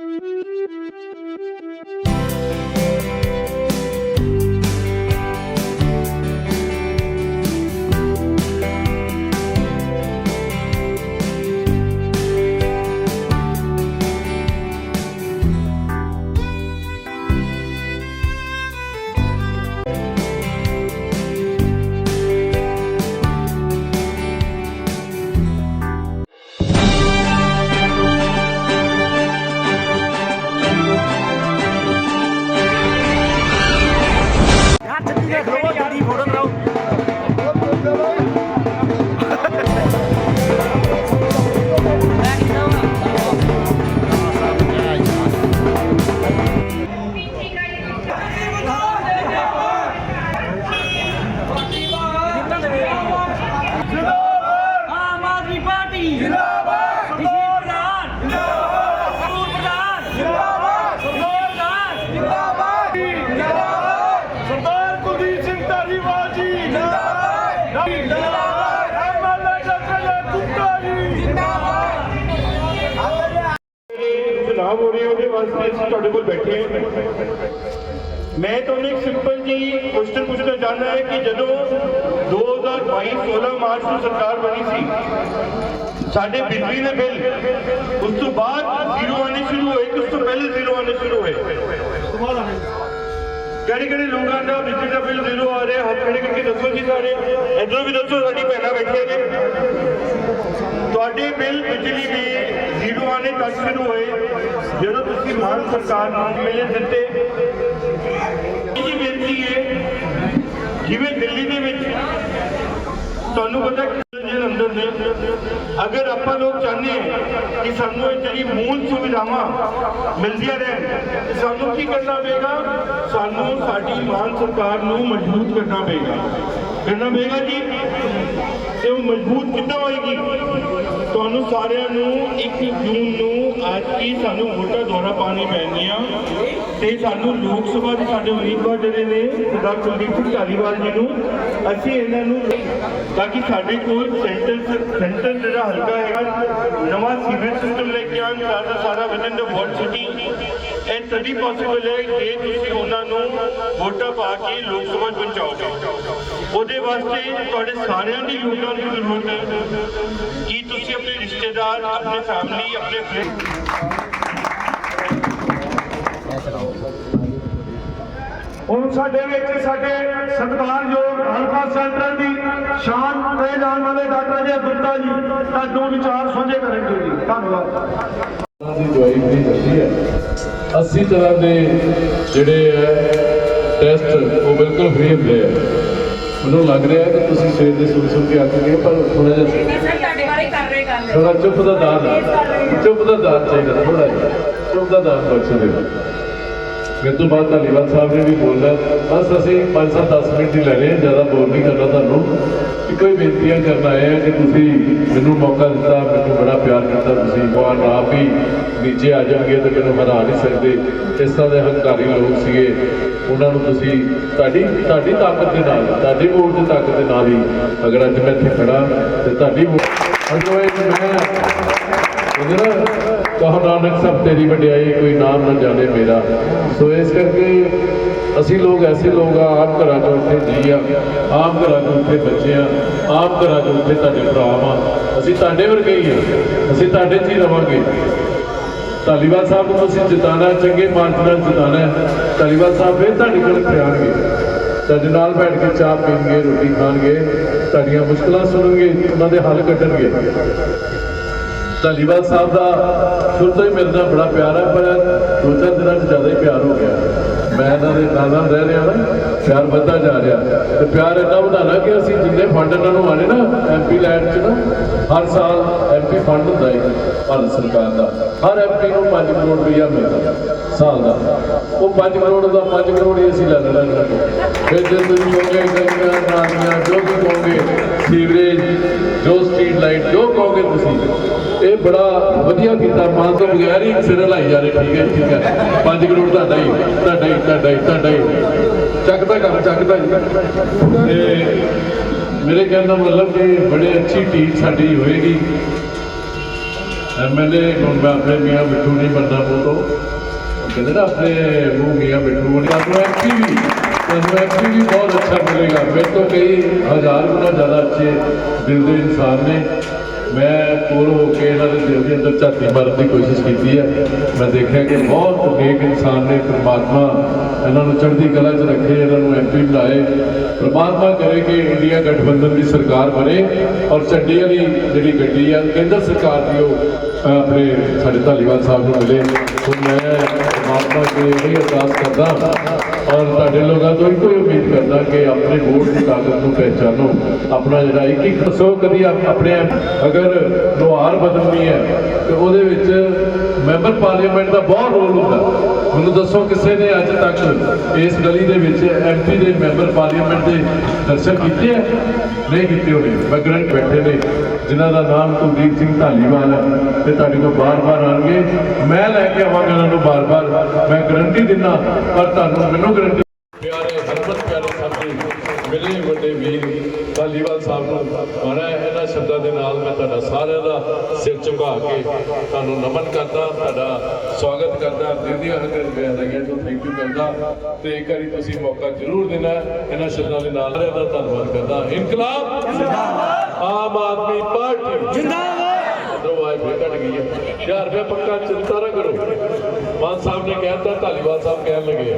ਹੱਥ ਚੁਣਾਵ ਹੋ ਰਹੇ ਉਹਦੇ ਵਾਸਤੇ ਅਸੀਂ ਤੁਹਾਡੇ ਕੋਲ ਬੈਠੇ ਹਾਂ। ਮੈਂ ਤੁਹਾਨੂੰ ਇੱਕ ਸਿੰਪਲ ਜੀ ਕੁਐਸਚਨ ਪੁੱਛਣਾ ਚਾਹੁੰਦਾ ਹੈ ਕਿ ਜਦੋਂ 2022 16 ਮਾਰਚ ਨੂੰ ਸਰਕਾਰ ਬਣੀ ਸੀ, ਸਾਡੇ ਬਿਜਲੀ ਦੇ ਬਿੱਲ, ਉਸ ਤੋਂ ਬਾਅਦ ਜ਼ੀਰੋ ਆਣੇ ਸ਼ੁਰੂ ਹੋਏ ਕਿ ਉਸ ਤੋਂ ਪਹਿਲੇ ਜ਼ੀਰੋ ਆਣੇ ਸ਼ੁਰੂ ਹੋਏ? ਕਿਹੜੇ ਕਿਹੜੇ ਲੋਕਾਂ ਦਾ ਬਿਜਲੀ ਦਾ ਬਿੱਲ ਜ਼ੀਰੋ ਆ ਰਿਹਾ ਹੱਥ ਖੜੇ ਕਰਕੇ ਦੱਸੋ ਜੀ ਸਾਰੇ? ਇੱਧਰੋਂ ਵੀ ਦੱਸੋ, ਸਾਡੀ ਭੈਣਾਂ ਬੈਠੇ ਨੇ। ਤੁਹਾਡੇ ਬਿੱਲ, ਬਿਜਲੀ ਦੇ ਜ਼ੀਰੋ ਆਣੇ ਤੱਕ ਸ਼ੁਰੂ ਹੋਏ। ਜਦੋਂ ਤੁਸੀਂ ਮਾਨ ਸਰਕਾਰ ਨੂੰ ਮਿਲੇ ਦਿੱਤੇ, ਇਹ ਬੇਨਤੀ ਹੈ, ਜਿਵੇਂ ਦਿੱਲੀ ਦੇ ਵਿੱਚ ਤੁਹਾਨੂੰ ਪਤਾ ਕਿ ਅੰਦਰ ਨੇ, ਅਗਰ ਆਪਾਂ ਲੋਕ ਚਾਹੁੰਦੇ ਹਾਂ ਕਿ ਸਾਨੂੰ ਇਹ ਜਿਹੜੀ ਮੂਲ ਸੁਵਿਧਾਵਾਂ ਮਿਲਦੀਆਂ ਰਹਿਣ ਸਾਨੂੰ ਕੀ ਕਰਨਾ ਪਏਗਾ? ਸਾਨੂੰ ਸਾਡੀ ਮਾਨ ਸਰਕਾਰ ਨੂੰ ਮਜ਼ਬੂਤ ਕਰਨਾ ਪਏਗਾ। ਕਰਨਾ ਪਏਗਾ ਜੀ, ਤੇ ਉਹ ਮਜ਼ਬੂਤ ਕਿੱਦਾਂ ਹੋਏਗੀ? ਤੁਹਾਨੂੰ ਸਾਰਿਆਂ ਨੂੰ 1 ਜੂਨ ਨੂੰ ਅੱਜ ਹੀ ਸਾਨੂੰ ਵੋਟਾਂ ਦੁਆਰਾ ਪਾਣੀ ਪੈਣਗੀਆਂ ਤੇ ਸਾਨੂੰ ਲੋਕ ਸਭਾ ਦੇ ਸਾਡੇ ਉਮੀਦਵਾਰ ਜਿਹੜੇ ਨੇ, ਸਰਦਾਰ ਕੁਲਦੀਪ ਸਿੰਘ ਧਾਲੀਵਾਲ ਜੀ ਨੂੰ ਅਸੀਂ ਇਹਨਾਂ ਨੂੰ ਤਾਂ ਕਿ ਸਾਡੇ ਕੋਲ ਸੈਂਟਰ ਸੈਂਟਰ ਜਿਹੜਾ ਹਲਕਾ ਹੈਗਾ, ਨਵਾਂ ਸੀਵਰੇਜ ਸਿਸਟਮ ਲੈ ਕੇ ਆਉਣ ਸਾਰਾ ਸਾਰਾ ਵਿਦਨ ਦ ਵਾਰਡ ਸਿਟੀ ਇਹ ਤਦੀ ਪੋਸੀਬਲ ਹੈ ਕਿ ਤੁਸੀਂ ਉਹਨਾਂ ਨੂੰ ਵੋਟਾਂ ਪਾ ਕੇ ਲੋਕ ਸਭਾ ਪਹੁੰਚਾਓਗੇ। ਉਹਦੇ ਵਾਸਤੇ ਤੁਹਾਡੇ ਸਾਰਿਆਂ ਦੀ ਯੋਗਦਾਨ ਦੀ ਜ਼ਰੂਰਤ ਹੈ। ਕਿ ਤੁਸੀਂ ਆਪਣੇ ਰਿਸ਼ਤੇਦਾਰ ਆਪਣੇ ਫੈਮਿਲੀ ਆਪਣੇ ਫਰੈਂਡ ਹੁਣ ਸਾਡੇ ਵਿੱਚ ਸਾਡੇ ਸਤਿਕਾਰਯੋਗ ਹਲਕਾ ਸੈਂਟਰ ਦੀ ਸ਼ਾਨ ਤੇ ਜਾਣ ਵਾਲੇ ਡਾਕਟਰ ਜੀ ਗੁਪਤਾ ਜੀ ਤੁਹਾਨੂੰ ਵਿਚਾਰ ਸਾਂਝੇ ਕਰਨਗੇ ਜੀ। ਧੰਨਵਾਦ। ਦੀ ਦਵਾਈ ਫ੍ਰੀ ਜਾਂਦੀ ਹੈ। 80 ਤਰ੍ਹਾਂ ਦੇ ਜਿਹੜੇ ਹੈ ਟੈਸਟ ਉਹ ਬਿਲਕੁਲ ਫ੍ਰੀ ਹੁੰਦੇ ਆ। ਮੈਨੂੰ ਲੱਗ ਰਿਹਾ ਹੈ ਕਿ ਤੁਸੀਂ ਸਵੇਰ ਦੇ ਸੁਣ ਸੁਣ ਕੇ ਅੱਕ ਗਏ ਪਰ ਥੋੜਾ ਜਿਹਾ ਸਰ ਤੁਹਾਡੇ ਬਾਰੇ ਕਰ ਰਹੇ ਗੱਲ ਥੋੜਾ ਚੁੱਪ ਦਾ ਦਾਨ ਚੁੱਪ ਦਾ ਦਾਨ ਚਾਹੀਦਾ ਥੋੜਾ ਜਿਹਾ। ਚੁੱਪ ਦਾ ਦਾਨ ਬਖਸ਼ ਦਿਓ। ਮੇਰੇ ਤੋਂ ਬਾਅਦ ਧਾਲੀਵਾਲ ਸਾਹਿਬ ਨੇ ਵੀ ਬੋਲਣਾ, ਬਸ ਅਸੀਂ 5-10 ਮਿੰਟ ਹੀ ਲੈਣੇ ਆ, ਜ਼ਿਆਦਾ ਬੋਲ ਨਹੀਂ ਕਰਨਾ ਤੁਹਾਨੂੰ। ਇੱਕੋ ਹੀ ਬੇਨਤੀਆਂ ਕਰਨ ਆਏ ਆ ਕਿ ਤੁਸੀਂ ਮੈਨੂੰ ਮੌਕਾ ਦਿੱਤਾ, ਮੈਨੂੰ ਬੜਾ ਪਿਆਰ ਕੀਤਾ ਤੁਸੀਂ। ਭਗਵਾਨ ਆਪ ਹੀ ਨੀਚੇ ਆ ਜਾਣਗੇ ਤਾਂ ਮੈਨੂੰ ਹਰਾ ਨਹੀਂ ਸਕਦੇ। ਇਸ ਤਰ੍ਹਾਂ ਦੇ ਹੰਕਾਰੀ ਲੋਕ ਸੀਗੇ। ਉਹਨਾਂ ਨੂੰ ਤੁਸੀਂ ਤੁਹਾਡੀ ਤੁਹਾਡੀ ਤਾਕਤ ਦੇ ਨਾਲ, ਤੁਹਾਡੀ ਵੋਟ ਦੀ ਤਾਕਤ ਦੇ ਨਾਲ ਹੀ ਅਗਰ ਅੱਜ ਮੈਂ ਇੱਥੇ ਖੜਾ ਤੇ ਤੁਹਾਡੀ ਵੋਟ ਅਜੋ ਇਹ ਮੈਂ ਕਹਿੰਦੇ ਕਹੋ ਨਾਨਕ, ਸਭ ਤੇਰੀ ਵਡਿਆਈ, ਕੋਈ ਨਾਮ ਨਾ ਜਾਣੇ ਮੇਰਾ। ਸੋ ਇਸ ਕਰਕੇ ਅਸੀਂ ਲੋਕ ਐਸੇ ਲੋਕ ਆ ਆਪ ਘਰਾਂ ਚੋਂ ਉੱਥੇ ਜੀ ਆ ਆਪ ਘਰਾਂ ਚੋਂ ਉੱਥੇ ਬੱਚੇ ਆ ਆਪ ਘਰਾਂ ਚੋਂ ਉੱਥੇ ਤੁਹਾਡੇ ਭਰਾ ਆ ਅਸੀਂ ਤੁਹਾਡੇ ਵਰਗੇ ਹੀ ਆ, ਅਸੀਂ ਤੁਹਾਡੇ 'ਚ ਹੀ ਰਵਾਂਗੇ। ਧਾਲੀਵਾਲ ਸਾਹਿਬ ਨੂੰ ਅਸੀਂ ਜਿਤਾਣਾ ਚੰਗੇ ਮਾਰਗ ਨਾਲ ਜਿਤਾਣਾ ਧਾਲੀਵਾਲ ਸਾਹਿਬ ਫਿਰ ਤੁਹਾਡੇ ਕੋਲ ਇੱਥੇ ਆਉਣਗੇ। ਤੁਹਾਡੇ ਨਾਲ ਬੈਠ ਕੇ ਚਾਹ ਪੀਣਗੇ, ਰੋਟੀ ਖਾਣਗੇ, ਤੁਹਾਡੀਆਂ ਮੁਸ਼ਕਲਾਂ ਸੁਣਨਗੇ, ਉਹਨਾਂ ਦੇ ਹੱਲ ਕੱਢਣਗੇ। ਧਾਲੀਵਾਲ ਸਾਹਿਬ ਦਾ ਸ਼ੁਰੂ ਤੋਂ ਹੀ ਮੇਰੇ ਨਾਲ ਬੜਾ ਪਿਆਰ ਹੈ, ਪਰ ਦੋ ਚਾਰ ਦਿਨਾਂ 'ਚ ਜ਼ਿਆਦਾ ਹੀ ਪਿਆਰ ਹੋ ਗਿਆ। ਮੈਂ ਇਹਨਾਂ ਦੇ ਨਾਲ ਨਾਲ ਰਹਿ ਰਿਹਾ ਨਾ, ਪਿਆਰ ਵੱਧਦਾ ਜਾ ਰਿਹਾ। ਤੇ ਪਿਆਰ ਇੰਨਾ ਵਧਾਣਾ ਕਿ ਅਸੀਂ ਜਿੰਨੇ ਫੰਡ ਇਹਨਾਂ ਨੂੰ ਆਣੇ ਨਾ ਐਮਪੀ ਲੈਂਡ 'ਚ ਨਾ, ਹਰ ਸਾਲ ਐਮਪੀ ਫੰਡ ਹੁੰਦਾ ਹੈ ਭਾਰਤ ਸਰਕਾਰ ਦਾ। ਹਰ ਐਮਪੀ ਨੂੰ 5 ਕਰੋੜ ਰੁਪਈਆ ਮਿਲਦਾ, ਸਾਲ ਦਾ। ਉਹ 5 ਕਰੋੜ ਦਾ 5 ਕਰੋੜ ਹੀ ਅਸੀਂ ਲੈ ਲੈਣਾ ਇਹਨਾਂ ਤੋਂ ਫਿਰ ਜੇ ਤੁਸੀਂ ਕਹੋਗੇ ਗਲੀਆਂ ਨਾਲੀਆਂ ਜੋ ਵੀ ਕਹੋਗੇ ਸੀਵਰੇਜ, ਜੋ ਬੜਾ ਵਧੀਆ ਕੀਤਾ। ਮਾਨ ਤੋਂ ਬਗੈਰ ਹੀ ਸਿਰ ਹਿਲਾਈ ਜਾ ਰਹੇ, ਠੀਕ ਹੈ ਠੀਕ ਹੈ। 5 ਕਰੋੜ ਤੁਹਾਡਾ ਹੀ ਤੁਹਾਡਾ ਹੀ ਤੁਹਾਡਾ ਹੀ ਤੁਹਾਡਾ ਹੀ। ਚੱਕਦਾ ਕੰਮ, ਚੱਕਦਾ ਜੀ। ਤੇ ਮੇਰੇ ਕਹਿਣ ਦਾ ਮਤਲਬ ਕਿ ਬੜੇ ਅੱਛੀ ਟੀਮ ਸਾਡੀ ਹੋਏਗੀ। ਐਮਐਲਏ ਹੁਣ ਮੈਂ ਆਪਣੇ ਮੀਆਂ ਮਿੱਠੂ ਨਹੀਂ ਬਣਨਾ ਉਹ ਕਹਿੰਦੇ ਨਾ ਆਪਣੇ ਮੂੰਹ ਮੀਆਂ ਮਿੱਠੂ ਬਣੀ ਤੁਹਾਨੂੰ ਐਮਪੀ ਵੀ, ਤੁਹਾਨੂੰ ਐਮਪੀ ਵੀ ਬਹੁਤ ਅੱਛਾ ਮਿਲੇਗਾ। ਮੇਰੇ ਤੋਂ ਕਈ ਹਜ਼ਾਰ ਗੁਣਾ ਜ਼ਿਆਦਾ ਅੱਛੇ ਦਿਲ ਦੇ ਇਨਸਾਨ ਨੇ। ਮੈਂ ਕੋਲ ਹੋ ਕੇ ਇਹਨਾਂ ਦੇ ਦਿਲ ਦੇ ਅੰਦਰ ਝਾਤੀ ਮਾਰਨ ਦੀ ਕੋਸ਼ਿਸ਼ ਕੀਤੀ ਹੈ। ਮੈਂ ਦੇਖਿਆ ਕਿ ਬਹੁਤ ਨੇਕ ਇਨਸਾਨ ਨੇ, ਪ੍ਰਮਾਤਮਾ ਇਹਨਾਂ ਨੂੰ ਚੜ੍ਹਦੀ ਕਲਾ 'ਚ ਰੱਖੇ, ਇਹਨਾਂ ਨੂੰ ਐਮਪੀ ਬਣਾਏ। ਪ੍ਰਮਾਤਮਾ ਕਰੇ ਕਿ ਇੰਡੀਆ ਗਠਬੰਧਨ ਦੀ ਸਰਕਾਰ ਬਣੇ ਔਰ ਝੰਡੀ ਵਾਲੀ ਜਿਹੜੀ ਗੱਡੀ ਆ, ਕੇਂਦਰ ਸਰਕਾਰ ਦੀ ਉਹ ਆਪਣੇ ਸਾਡੇ ਧਾਲੀਵਾਲ ਸਾਹਿਬ ਨੂੰ ਮਿਲੇ। ਸੋ ਮੈਂ ਪ੍ਰਮਾਤਮਾ ਅੱਗੇ ਇਹ ਅਰਦਾਸ ਕਰਦਾ ਔਰ ਤੁਹਾਡੇ ਲੋਕਾਂ ਤੋਂ ਇੱਕੋ ਹੀ ਉਮੀਦ ਕਰਦਾ ਕਿ ਆਪਣੇ ਵੋਟ ਦੀ ਤਾਕਤ ਨੂੰ ਪਹਿਚਾਨੋ। ਆਪਣਾ ਜਿਹੜਾ ਇੱਕ ਇੱਕ ਦੱਸੋ ਕਦੀ ਆਪਣੇ ਅਗਰ ਲੋਹਾਰ ਬਦਲਣੀ ਹੈ, ਤੇ ਉਹਦੇ ਵਿੱਚ ਮੈਂਬਰ ਪਾਰਲੀਮੈਂਟ ਦਾ ਬਹੁਤ ਰੋਲ ਹੁੰਦਾ। ਮੈਨੂੰ ਦੱਸੋ ਕਿਸੇ ਨੇ ਅੱਜ ਤੱਕ ਇਸ ਗਲੀ ਦੇ ਵਿੱਚ ਐਮਪੀ ਦੇ ਮੈਂਬਰ ਪਾਰਲੀਮੈਂਟ ਦੇ ਦਰਸ਼ਨ ਕੀਤੇ ਹੈ ਨਹੀਂ ਕੀਤੇ ਹੋਣੇ। ਮੈਂ ਬੈਠੇ ਨੇ, ਜਿਨ੍ਹਾਂ ਦਾ ਨਾਮ ਕੁਲਦੀਪ ਸਿੰਘ ਢਾਲੀਵਾਲ ਹੈ ਤੇ ਤੁਹਾਡੇ ਕੋਲ ਬਾਰ-ਬਾਰ ਆਣਗੇ ਮੈਂ ਲੈ ਕੇ ਆਵਾਂਗਾ ਇਹਨਾਂ ਨੂੰ ਬਾਰ-ਬਾਰ। ਮੈਂ ਗਰੰਟੀ ਦਿੰਦਾ, ਪਰ ਤੁਹਾਨੂੰ ਮੈਨੂੰ ਗਰੰਟੀ ਪਿਆਰੇ ਹਰਮਤ ਪਿਆਰੇ ਸਾਥੀ ਮਿਲੇ ਵੱਡੇ ਵੀਰ ਧਾਲੀਵਾਲ ਸਾਹਿਬ ਨੂੰ ਮਾਣਾ ਇਹਨਾਂ ਸ਼ਬਦਾਂ ਦੇ ਨਾਲ ਮੈਂ ਤੁਹਾਡਾ ਸਾਰਿਆਂ ਦਾ ਸਿਰ ਝੁਕਾ ਕੇ ਤੁਹਾਨੂੰ ਨਮਨ ਕਰਦਾ, ਤੁਹਾਡਾ ਸਵਾਗਤ ਕਰਦਾ ਦਿਲ ਦੀਆਂ ਹਜ਼ਾਰਾਂ ਤੋਂ ਥੈਂਕ ਯੂ ਕਰਦਾ। ਤੇ ਇੱਕ ਵਾਰੀ ਤੁਸੀਂ ਮੌਕਾ ਜ਼ਰੂਰ ਦੇਣਾ, ਇਹਨਾਂ ਸ਼ਬਦਾਂ ਦੇ ਨਾਲ ਦਾ ਧੰਨਵਾਦ ਕਰਦਾ। ਇਨਕਲਾਬ! ਜਿੰਦਾਬਾਦ ਆਮ ਆਦਮੀ ਪਾਰਟੀ! ਜਿੰਦਾਬਾਦ ਦਰਵਾਜ਼ੇ ਫੇਰ ਕੱਟ ਗਈ ਹੈ। 1000 ਰੁਪਏ ਪੱਕਾ ਚਿੰਤਾ ਨਾ ਕਰੋ। ਮਾਨ ਸਾਹਿਬ ਨੇ ਕਹਿਤਾ ਧਾਲੀਵਾਲ ਸਾਹਿਬ ਕਹਿਣ ਲੱਗੇ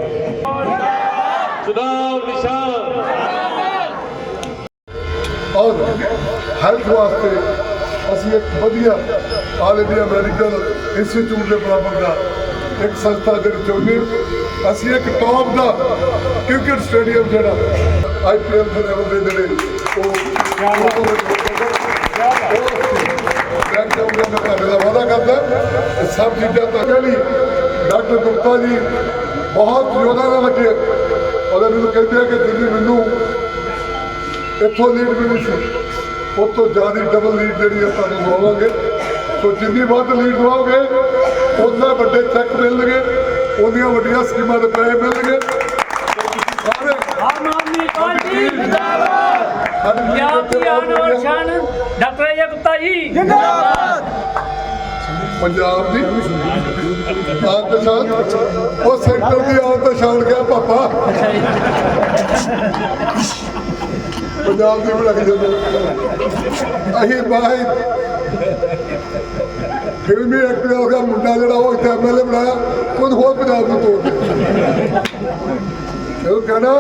ਚੁਣਾਵ ਨਿਸ਼ਾਨ! ਔਰ ਹੈਲਥ ਵਾਸਤੇ ਅਸੀਂ ਇੱਕ ਵਧੀਆ ਆਲ ਇੰਡੀਆ ਮੈਡੀਕਲ ਇੰਸਟੀਚਿਊਟ ਦੇ ਬਰਾਬਰ ਦਾ ਇੱਕ ਸੰਸਥਾ ਦੇ ਵਿੱਚ ਚਾਹੁੰਦੇ ਹਾਂ। ਅਸੀਂ ਇੱਕ ਟੌਪ ਦਾ ਕ੍ਰਿਕਟ ਸਟੇਡੀਅਮ ਜਿਹੜਾ ਆਈਪੀਐਲ ਦੇ ਲੈਵਲ ਦੇ ਜਿਹੜੇ ਉਹ ਮੈਂ ਚਾਹੁੰਦਾ ਮੈਂ ਤੁਹਾਡੇ ਦਾ ਵਾਅਦਾ ਕਰਦਾ ਸਭ ਚੀਜ਼ਾਂ ਤਾਂ ਪਹਿਲੀ ਡਾਕਟਰ ਗੁਪਤਾ ਜੀ ਬਹੁਤ ਯੋਗਦਾਨ ਲੱਗੇ ਉਹਦੇ ਮੈਨੂੰ ਕਹਿੰਦੇ ਆ ਕਿ ਦਿੱਲੀ ਮੈਨੂੰ ਇੱਥੋਂ ਲੀਡ ਮਿਲੀ ਸੀ। ਉਹ ਤੋਂ ਜ਼ਿਆਦਾ ਡਬਲ ਲੀਡ ਜਿਹੜੀ ਹੈ ਤੁਹਾਨੂੰ ਦਵਾਵਾਂਗੇ ਸੋ ਜਿੰਨੀ ਵੱਧ ਲੀਡ ਦਵਾਓਗੇ ਉਨਾ ਵੱਡੇ ਚੈੱਕ ਮਿਲਣਗੇ ਉਹਦੀਆਂ ਵੱਡੀਆਂ ਸਕੀਮਾਂ ਦੇ ਪੈਸੇ ਮਿਲਣਗੇ। ਸੋ ਤੁਸੀਂ ਸਾਰੇ ਆਮ ਆਦਮੀ ਪਾਰਟੀ ਜਿੰਦਾਬਾਦ। ਸਾਡੀ ਪੰਜਾਬ ਦੀ ਆਨ ਔਰ ਸ਼ਾਨ ਡਾਕਟਰ ਪੰਜਾਬ ਦੀ ਉਹ ਸੈਂਟਰ ਦੀ ਆਨ ਤੇ ਸ਼ਾਨ ਗਿਆ ਪਾਪਾ। ਪੰਜਾਬ ਦੀ ਬਣਾਈ ਕੇ ਅਸੀਂ ਬਾਹਰ ਫਿਲਮੀ ਐਕਟਰ ਹੋ ਗਿਆ, ਮੁੰਡਾ ਜਿਹੜਾ ਉਹ ਇੱਥੇ ਐਮਐਲਏ ਬਣਾਇਆ ਕੁਝ ਹੋਰ ਪੰਜਾਬ ਨੂੰ ਤੋੜ ਦੇ ਉਹ ਕਹਿੰਦਾ,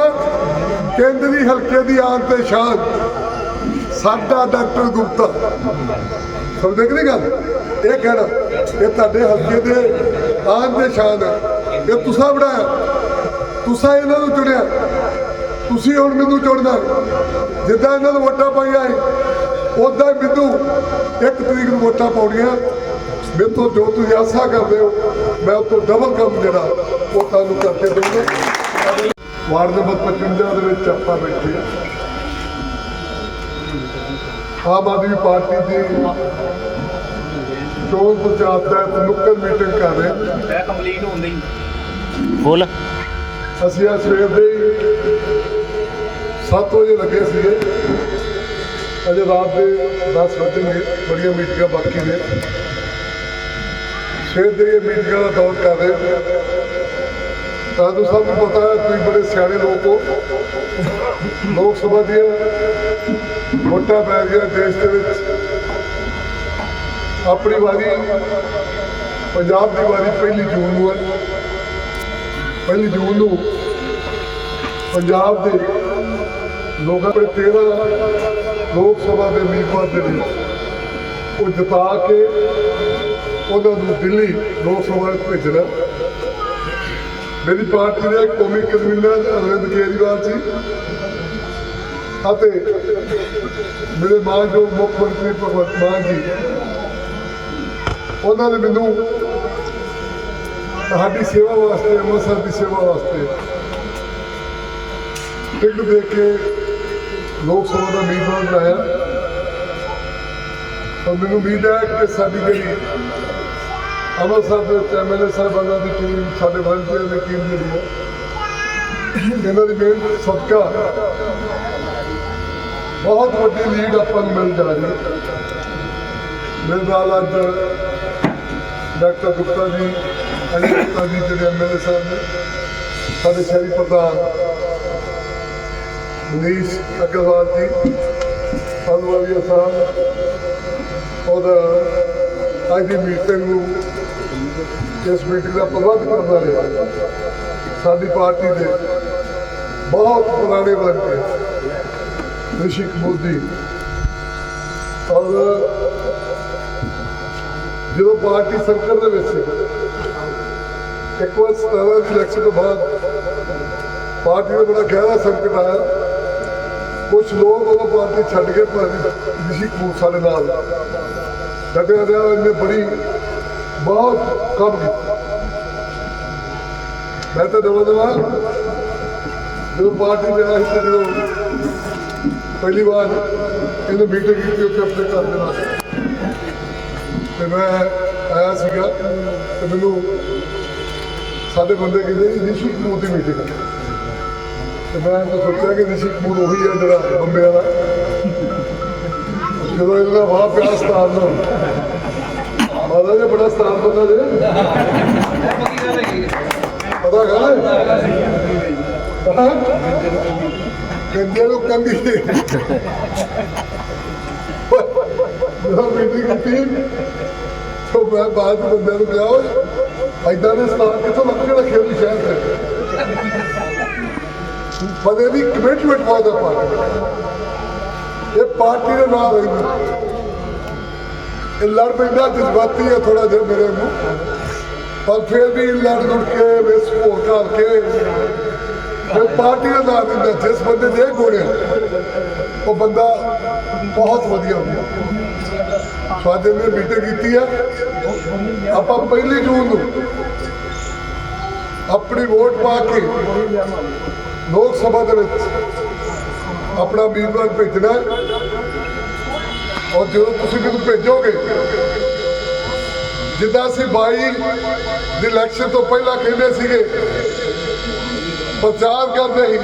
ਕੇਂਦਰੀ ਹਲਕੇ ਦੀ ਆਨ ਤੇ ਸ਼ਾਨ ਸਾਡਾ ਡਾਕਟਰ ਗੁਪਤਾ। ਸਮਝਦੇ ਕਿ ਨਹੀਂ ਗੱਲ? ਇਹ ਕਹਿਣਾ, ਇਹ ਤੁਹਾਡੇ ਹਲਕੇ ਦੇ ਆਨ ਤੇ ਸ਼ਾਨ ਹੈ ਇਹ ਤੁਸੀਂ ਬਣਾਇਆ। ਤੁਸੀਂ ਇਹਨਾਂ ਨੂੰ ਚੁਣਿਆ। ਤੁਸੀਂ ਹੁਣ ਮੈਨੂੰ ਚੁਣਨਾ। ਜਿੱਦਾਂ ਇਹਨਾਂ ਨੂੰ ਵੋਟਾਂ ਪਾਈਆਂ ਸੀ ਉਦਾਂ ਹੀ ਮੈਨੂੰ ਇੱਕ ਤਰੀਕ ਨੂੰ ਵੋਟਾਂ ਪਾਉਣੀਆਂ। ਮੇਰੇ ਤੋਂ ਜੋ ਤੁਸੀਂ ਆਸਾ ਕਰਦੇ ਹੋ ਮੈਂ ਉਹ ਤੋਂ ਡਬਲ ਕੰਮ ਜਿਹੜਾ ਉਹ ਤੁਹਾਨੂੰ ਕਰਕੇ ਦਊਂਗਾ ਵਾਰਡ ਨੰਬਰ 55 ਦੇ ਵਿੱਚ ਆਪਾਂ ਬੈਠੇ ਹਾਂ। ਆਮ ਆਦਮੀ ਪਾਰਟੀ ਦੀ ਚੋਣ ਪ੍ਰਚਾਰ ਤਹਿਤ ਨੁੱਕਰ ਮੀਟਿੰਗ ਕਰ ਰਹੇ ਹਾਂ। ਇਹ ਕੰਪਲੀਟ ਹੁੰਦੀ ਬੋਲ। ਅਸੀਂ ਅੱਜ ਸਵੇਰ ਦੇ 7 ਵਜੇ ਲੱਗੇ ਸੀਗੇ। ਅਜੇ ਰਾਤ ਦੇ 10 ਵਜੇ ਬੜੀਆਂ ਮੀਟਿੰਗਾਂ ਬਾਕੀ ਨੇ। ਸਵੇਰ ਦੇ ਮੀਟਿੰਗਾਂ ਦਾ ਦੌਰ ਕਰ ਰਹੇ ਹਾਂ। ਤੁਹਾਨੂੰ ਸਭ ਨੂੰ ਪਤਾ ਹੈ, ਤੁਸੀਂ ਬੜੇ ਸਿਆਣੇ ਲੋਕ ਹੋ। ਲੋਕ ਸਭਾ ਦੀਆਂ ਵੋਟਾਂ ਪੈ ਗਿਆ ਦੇਸ਼ ਦੇ ਵਿੱਚ। ਆਪਣੀ ਵਾਰੀ, ਪੰਜਾਬ ਦੀ ਵਾਰੀ ਪਹਿਲੀ ਜੂਨ ਨੂੰ ਹੈ। ਪਹਿਲੀ ਜੂਨ ਨੂੰ ਪੰਜਾਬ ਦੇ ਲੋਕਾਂ ਦੇ 13 ਲੋਕ ਸਭਾ ਦੇ ਉਮੀਦਵਾਰ ਜਿਹੜੇ ਉਹ ਜਿਤਾ ਕੇ ਉਹਨਾਂ ਨੂੰ ਦਿੱਲੀ ਲੋਕ ਸਭਾ ਵਿੱਚ ਭੇਜਣਾ ਮੇਰੀ ਪਾਰਟੀ ਦੇ ਕੌਮੀ ਕਨਵੀਨਰ ਅਰਵਿੰਦ ਕੇਜਰੀਵਾਲ ਜੀ ਅਤੇ ਮੇਰੇ ਮਾਨਯੋਗ ਮੁੱਖ ਮੰਤਰੀ ਭਗਵੰਤ ਮਾਨ ਜੀ, ਉਹਨਾਂ ਨੇ ਮੈਨੂੰ ਤੁਹਾਡੀ ਸੇਵਾ ਵਾਸਤੇ, ਅੰਮ੍ਰਿਤਸਰ ਦੀ ਸੇਵਾ ਵਾਸਤੇ ਟਿਕਟ ਦੇ ਕੇ ਲੋਕ ਸਭਾ ਦਾ ਉਮੀਦਵਾਰ ਬਣਾਇਆ। ਔਰ ਮੈਨੂੰ ਉਮੀਦ ਹੈ ਕਿ ਸਾਡੀ ਜਿਹੜੀ ਅੰਮ੍ਰਿਤਸਰ ਦੇ ਵਿੱਚ ਐਮਐਲਏ ਸਾਹਿਬਾਨਾਂ ਦੀ ਟੀਮ ਸਾਡੇ ਵਲੰਟੀਅਰ ਦੀ ਟੀਮ ਜਿਹੜੀ ਹੈ, ਇਹਨਾਂ ਦੀ ਮਿਹਨਤ, ਸਦਕਾ ਬਹੁਤ ਵੱਡੀ ਲੀਡ ਆਪਾਂ ਨੂੰ ਮਿਲ ਜਾ ਰਹੀ ਹੈ। ਮੇਰੇ ਨਾਲ ਅੱਜ ਡਾਕਟਰ ਗੁਪਤਾ ਜੀ ਅਲੀ ਗੁਪਤਾ ਜੀ, ਜਿਹੜੇ ਐਮਐਲਏ ਸਾਹਿਬ ਨੇ, ਸਾਡੇ ਸ਼ਹਿਰੀ ਪ੍ਰਧਾਨ ਮਨੀਸ਼ ਅਗਰਵਾਲ ਜੀ ਅਲਵਾਲੀਆ ਸਾਹਿਬ ਔਰ ਅੱਜ ਦੀ ਮੀਟਿੰਗ ਨੂੰ ਇਸ ਮੀਟਿੰਗ ਦਾ ਪ੍ਰਬੰਧ ਕਰਨ ਵਾਲੇ ਸਾਡੀ ਪਾਰਟੀ ਦੇ ਬਹੁਤ ਪੁਰਾਣੇ ਵਰਕਰ ਰਿਸ਼ੀ ਕਪੂਰ ਜੀ। ਔਰ ਜਦੋਂ ਪਾਰਟੀ ਸੰਕਟ ਦੇ ਵਿੱਚ ਸੀ, ਇੱਕ ਵਾਰ ਸਤਾਰਾਂ ਦੀ ਇਲੈਕਸ਼ਨ ਤੋਂ ਬਾਅਦ ਪਾਰਟੀ ਦਾ ਬੜਾ ਗਹਿਰਾ ਸੰਕਟ ਆਇਆ। ਕੁਝ ਲੋਕ ਉਹ ਪਾਰਟੀ ਛੱਡ ਕੇ ਪਰ ਰਿਸ਼ੀ ਕਪੂਰ ਸਾਡੇ ਨਾਲ। ਡਟਿਆ ਰਿਹਾ ਉਹਨੇ ਬੜੀ, ਬਹੁਤ ਕੰਮ ਕੀਤਾ। ਮੈਂ ਤਾਂ ਦਵਾ ਦਵਾ, ਜਦੋਂ ਪਾਰਟੀ ਦੇ ਆਇਆ ਸੀ ਤਾਂ ਜਦੋਂ ਪਹਿਲੀ ਵਾਰ ਇਹਨੇ ਮੀਟਿੰਗ ਕੀਤੀ ਉੱਥੇ ਆਪਣੇ ਘਰ ਦੇ ਨਾਲ। ਤੇ ਮੈਂ ਆਇਆ ਸੀਗਾ ਤੇ ਮੈਨੂੰ ਸਾਡੇ ਬੰਦੇ ਕਹਿੰਦੇ ਜੀ ਰਿਸ਼ੀ ਕਪੂਰ ਦੀ ਮੀਟਿੰਗ ਹੈ। ਤੇ ਮੈਂ ਤਾਂ ਸੋਚਿਆ ਕਿ ਰਿਸ਼ੀ ਕਪੂਰ ਉਹੀ ਹੈ ਜਿਹੜਾ ਬੰਬੇ ਵਾਲਾ। ਜਦੋਂ ਇਹਨਾਂ ਵਾਹ ਪਿਆ ਸਤਾਨ ਨੂੰ। ਮਾਦਾ ਜੀ ਬੜਾ ਸਤਾਨ ਬੰਦਾ ਜੀ ਪਤਾ ਗੱਲ ਕੰਦੇ ਨੂੰ। ਕੰਦੀ ਜਦੋਂ ਮੀਟਿੰਗ ਕੀਤੀ ਤੋਂ ਮੈਂ ਬਾਅਦ ਚ ਬੰਦਿਆਂ ਨੂੰ ਕਿਹਾ, ਓਏ ਐਦਾਂ ਦੇ ਸਤਾਨ ਕਿੱਥੋਂ ਲੱਗ ਕੇ ਰੱਖੇ ਉਹਦੀ ਸ਼ਹਿਰ ਤੇ ਬੰਦੇ ਦੀ ਕਮਿਟਮੈਂਟ ਬਹੁਤ ਹੈ ਪਾਰਟੀ ਇਹ ਪਾਰਟੀ ਦੇ ਨਾਲ ਰਹਿੰਦਾ ਇਹ ਲੜ ਪੈਂਦਾ, ਜਜ਼ਬਾਤੀ ਹੈ ਥੋੜਾ ਜਿਹਾ ਮੇਰੇ ਨੂੰ ਪਰ ਫਿਰ ਵੀ ਲੜ ਲੁੜ ਕੇ ਵਿਸ ਹੋ ਕਰਕੇ ਫਿਰ ਪਾਰਟੀ ਦਾ ਨਾਮ ਦਿੰਦਾ ਜਿਸ ਬੰਦੇ ਦੇ ਗੋੜਿਆ ਉਹ ਬੰਦਾ ਬਹੁਤ ਵਧੀਆ ਹੁੰਦਾ। ਸਾਡੇ ਨੇ ਮੀਟਿੰਗ ਕੀਤੀ ਹੈ ਆਪਾਂ ਪਹਿਲੀ ਜੂਨ ਨੂੰ ਆਪਣੀ ਵੋਟ ਪਾ ਕੇ ਲੋਕ ਸਭਾ ਦੇ ਵਿੱਚ ਆਪਣਾ ਉਮੀਦਵਾਰ ਭੇਜਣਾ ਔਰ ਜਦੋਂ ਤੁਸੀਂ ਮੈਨੂੰ ਭੇਜੋਗੇ, ਜਿੱਦਾਂ ਅਸੀਂ 22 ਦੀ ਇਲੈਕਸ਼ਨ ਤੋਂ ਪਹਿਲਾਂ ਕਹਿੰਦੇ ਸੀਗੇ, ਪ੍ਰਚਾਰ ਕਰਦੇ ਸੀ,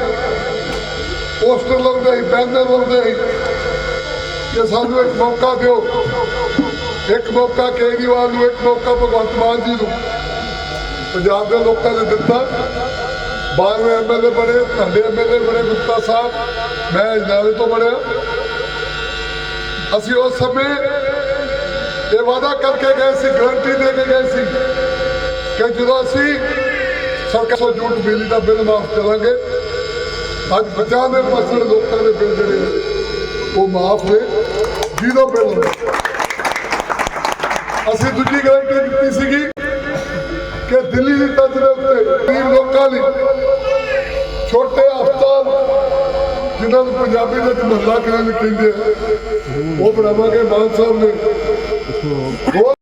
ਪੋਸਟਰ ਲਾਉਂਦੇ ਸੀ, ਬੈਨਰ ਲਾਉਂਦੇ ਸੀ, ਕਿ ਸਾਨੂੰ ਇੱਕ ਮੌਕਾ ਦਿਓ। ਇੱਕ ਮੌਕਾ ਕੇਜਰੀਵਾਲ ਨੂੰ, ਇੱਕ ਮੌਕਾ ਭਗਵੰਤ ਮਾਨ ਜੀ ਨੂੰ। ਪੰਜਾਬ ਦੇ ਲੋਕਾਂ ਨੇ ਦਿੱਤਾ। 92 ਐਮਐਲਏ ਬਣੇ ਤੁਹਾਡੇ ਐਮਐਲਏ ਬਣੇ ਗੁਪਤਾ ਸਾਹਿਬ ਮੈਂ ਅਜਨਾਲੇ ਤੋਂ ਬਣਿਆ। ਅਸੀਂ ਉਸ ਸਮੇਂ ਇਹ ਵਾਅਦਾ ਕਰਕੇ ਗਏ ਸੀ ਗਰੰਟੀ ਦੇ ਕੇ ਗਏ ਸੀ ਕਿ ਜਦੋਂ ਅਸੀਂ ਸਰਕਾਰ ਤੋਂ ਜੂਟ ਬਿਜਲੀ ਦਾ ਬਿੱਲ ਮਾਫ ਕਰਾਂਗੇ ਅੱਜ 95% ਲੋਕਾਂ ਦੇ ਬਿੱਲ ਜਿਹੜੇ ਨੇ, ਉਹ ਮਾਫ ਨੇ ਜ਼ੀਰੋ ਬਿੱਲ ਅਸੀਂ ਦੂਜੀ ਗਰੰਟੀ ਦਿੱਤੀ ਸੀਗੀ। ਕਿ ਦਿੱਲੀ ਦੀ ਤੰਜ ਦੇ ਉੱਤੇ ਗਰੀਬ ਲੋਕਾਂ ਲਈ ਛੋਟੇ ਹਸਪਤਾਲ ਜਿਨ੍ਹਾਂ ਨੂੰ ਪੰਜਾਬੀ ਵਿੱਚ ਮਹੱਲਾ ਕਲੀਨਿਕ ਕਹਿੰਦੇ ਉਹ ਬਣਾਵਾਂਗੇ ਮਾਨ ਸਾਹਿਬ ਨੇ।